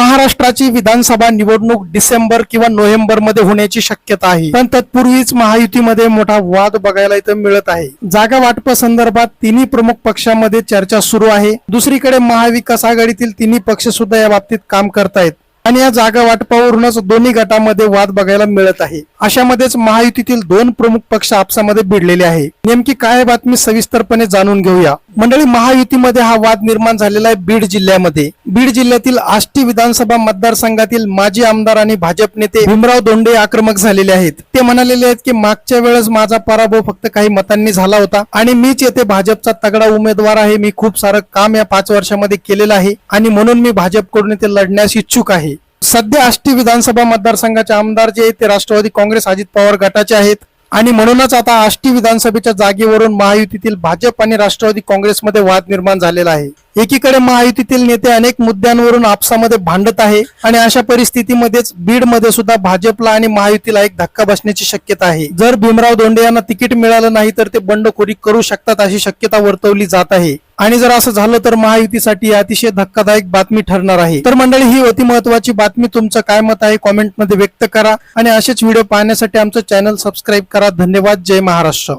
महाराष्ट्राची विधानसभा निवडणूक डिसेंबर किंवा नोव्हेंबरमध्ये होण्याची शक्यता आहे. पण तत्पूर्वीच महायुतीमध्ये मोठा वाद बघायला इथं मिळत आहे. जागा वाटपासंदर्भात तिन्ही प्रमुख पक्षांमध्ये चर्चा सुरू आहे. दुसरीकडे महाविकास आघाडीतील तिन्ही पक्ष सुद्धा या बाबतीत काम करतायत. आणि या जागा वाटपावरूनच दोन्ही गटामध्ये वाद बघायला मिळत आहे. अशामध्येच महायुतीतील दोन प्रमुख पक्ष आपसामध्ये भिडलेले आहे. नेमकी काय बातमी सविस्तरपणे जाणून घेऊया. मंडळी महायुतीमध्ये हा वाद निर्माण झालेला आहे बीड जिल्ह्यामध्ये. बीड जिल्ह्यातील आष्टी विधानसभा मतदारसंघातील माजी आमदार आणि भाजप नेते भीमराव दोंडे आक्रमक झालेले आहेत. ते म्हणालेले आहेत की मागच्या वेळेस माझा पराभव फक्त काही मतांनी झाला होता आणि मीच येथे भाजपचा तगडा उमेदवार आहे. मी खूप सारं काम या पाच वर्षामध्ये केलेलं आहे आणि म्हणून मी भाजपकडून येथे लढण्यास इच्छुक आहे. सध्या आष्टी विधानसभा मतदारसंघाचे आमदार जे आहेत ते राष्ट्रवादी काँग्रेस अजित पवार गटाचे आहेत. आणि म्हणूनच आता आष्टी विधानसभेच्या जागेवरून महायुतीतील भाजप आणि राष्ट्रवादी काँग्रेसमध्ये वाद निर्माण झालेला आहे. एकीकडे महायुतीतील नेते अनेक मुद्द्यांवरून आपसामध्ये भांडत आहे आणि अशा परिस्थितीमध्येच बीडमध्ये सुद्धा भाजपला आणि महायुतीला एक धक्का बसण्याची शक्यता आहे. जर भीमराव दोंडे यांना तिकीट मिळालं नाही तर ते बंडखोरी करू शकतात अशी शक्यता वर्तवली जात आहे. आणि जर असं झालं तर महायुतीसाठी अतिशय धक्कादायक बातमी ठरणार आहे. तर मंडळी ही होती महत्वाची बातमी तुमचं काय मत आहे कॉमेंटमध्ये व्यक्त करा आणि असेच व्हिडिओ पाहण्यासाठी आमचं चॅनल सबस्क्राईब करा. धन्यवाद. जय महाराष्ट्र.